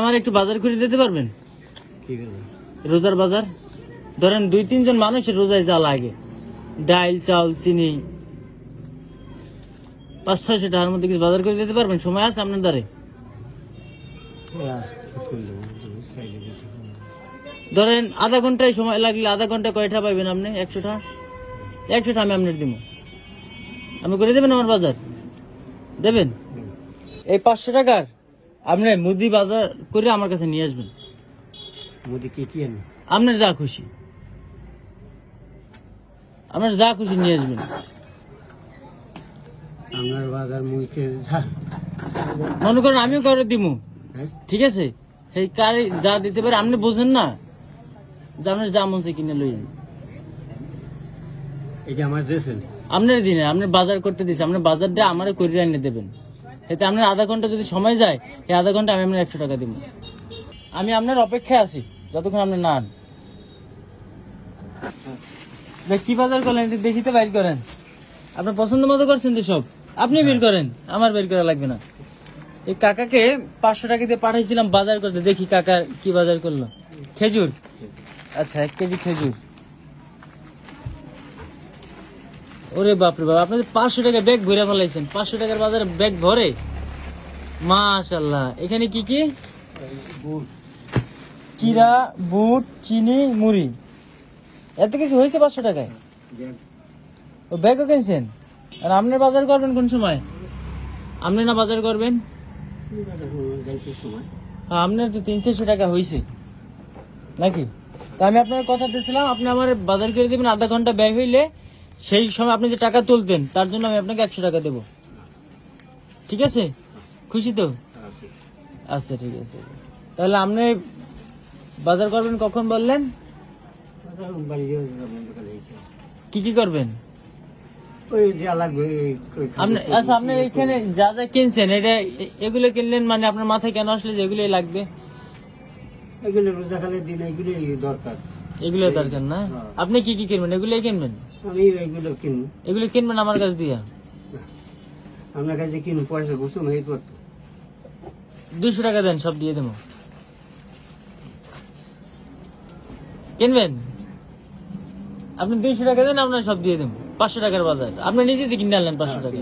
আমার একটু বাজার করে দিতে পারবেন? রোজার বাজার? ধরেন দুই, তিনজন মানুষের রোজায় যা লাগে। ডাইল, চাউল, চিনি। পাঁচ, ছয়শো টাকার মধ্যে কিছু বাজার করে দিতে পারবেন? সময় আছে আপনার দ্বারে? ধরেন আধা ঘন্টায় সময় লাগলে আধা ঘণ্টা কয়টা পাইবেন আপনি? একশোটা? একশোটা আমি আপনার দিব আপনি করে দেবেন আমার বাজার? দেবেন? এই পাঁচশো টাকার? আপনি মুদি বাজার করে আমার কাছে নিয়ে আসবেন। মোদি কি কি আনি আপনার যা খুশি। আপনার যা খুশি নিয়ে আসবেন। আপনার বাজার মুইকে যা। মনে করেন আমিও করে দিমু। হ্যাঁ? ঠিক আছে? সেই কারে যা দিতে পারে আপনি বোঝেন না যে আপনার যা মন কিনে লই এটা আমার দেশেন আপনার দিনে আপনার বাজার করতে দিচ্ছে আপনার বাজারটা আমার করে এনে দেবেন। এতে আপনার আধা ঘণ্টা যদি সময় যায় এই আধা ঘণ্টা আমি আপনার একশো টাকা দিব। আমি আপনার অপেক্ষায় আছি যতক্ষণ আপনি না আন। কি বাজার করলেন? দেখিতে বাইর করেন। আপনার পছন্দ মতো করছেন তো সব। আপনি বের করেন আমার বের করা লাগবে না। এই কাকাকে পাঁচশো টাকা দিয়ে পাঠাইছিলাম বাজার করতে। দেখি কাকা কি বাজার করল। খেজুর। আচ্ছা এক কেজি খেজুর। ওরে বাপরে বাপ আপনি পাঁচশো টাকা ব্যাগ ভরে ফেলাইছেন পাঁচশো টাকার বাজারে ব্যাগ ভরে? মাশাল্লাহ এখানে কি কি? চিরা বুট চিনি মুড়ি। এত কিছু হয়েছে পাঁচশো টাকায়? ও ব্যাগও কিনছেন? আর আপনি বাজার করবেন কোন সময়? আপনি না বাজার করবেন? হ্যাঁ আপনার তো তিন চারশো টাকা হয়েছে নাকি? তা আমি আপনার কথা দিয়েছিলাম আপনি আমার বাজার করে দেবেন আধা ঘণ্টা ব্যয় হইলে সেই সময় আপনি যে টাকা তুলতেন তার জন্য আমি আপনাকে একশো টাকা দেবো। ঠিক আছে? খুশি তো? আচ্ছা ঠিক আছে। তাহলে আপনি বাজার করবেন কখন বললেন? কি কি করবেন? ওই যা লাগবে আপনি আচ্ছা আপনি এখানে যা যা কিনছেন এটা এগুলো কিনলেন মানে আপনার মাথায় কেন আসলে যে এগুলোই লাগবে? এগুলো রোজা খালের দিন এগুলোই দরকার। এগুলো দরকার না? আপনি কি কি কিনবেন? এগুলোই কিনবেন? আমি এগুলো কিনবো। এগুলো কিনবেন আমার কাছ দিয়া? আপনার কাছে পয়সা ঘুষুম এই করতো দুশো টাকা দেন সব দিয়ে দেবো। কিনবেন? আপনি দুইশো টাকা দেন আপনার সব দিয়ে দেবো। পাঁচশো টাকার বাজার। আপনি নিজে দিয়ে কিনে আনলেন পাঁচশো টাকা।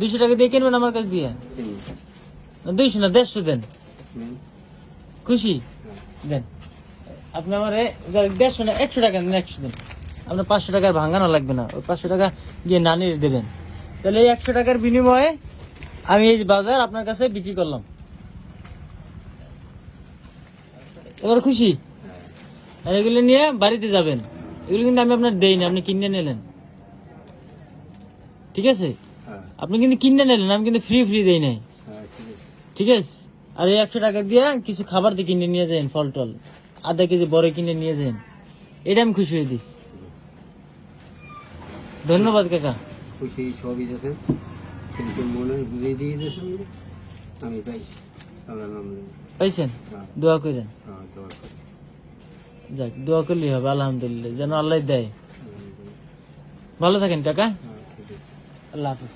দুইশো টাকা দিয়ে কিনবেন আমার কাছ দিয়ে? দুইশো না দেড়শো দেন। খুশি? দেন। আপনি আমার দেড়শো না একশো টাকা দেন একশো দেন। আপনার পাঁচশো টাকার ভাঙানো লাগবে না। ওই পাঁচশো টাকা গিয়ে নানির দেবেন। তাহলে এই একশো টাকার বিনিময়ে আমি এই বাজার আপনার কাছে বিক্রি করলাম। এবার খুশি? এগুলো নিয়ে বাড়িতে যাবেন। এগুলো কিন্তু আমি আপনার দেইনি আপনি কিনে নিলেন। ঠিক আছে? হ্যাঁ। আপনি কিন্তু কিনে নিলেন আমি কিন্তু ফ্রি ফ্রি দেই নাই। হ্যাঁ ঠিক আছে। ঠিক আছে? আর এই একশো টাকা দিয়ে কিছু খাবার দিয়ে কিনে নিয়ে যান ফল টল আধা কেজি বড় কিনে নিয়ে যান। এটা আমি খুশি হয়ে দিস। ধন্যবাদ কাকা। খুশি সবই দিয়েছে কিন্তু মনে বুঝিয়ে দিয়ে দিয়েছে আমি পাইছি। নাম পাইছেন? হ্যাঁ। দোয়া করেন। হ্যাঁ যাক দোয়া করলেই হবে আলহামদুলিল্লাহ। যেন আল্লাহ দেয়। ভালো থাকেন কাকা। হ্যাঁ আল্লাহ হাফিজ।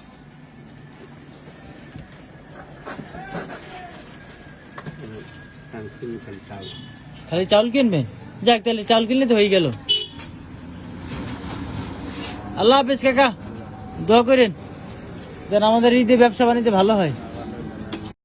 খালি খালি চাউল কিনবেন? যাক তাহলে চাউল কিনলে তো হয়ে গেল। আল্লাহ হাফিজ কাকা দোয়া করেন। যেন আমাদের ঈদে ব্যবসা বাণিজ্য ভালো হয়।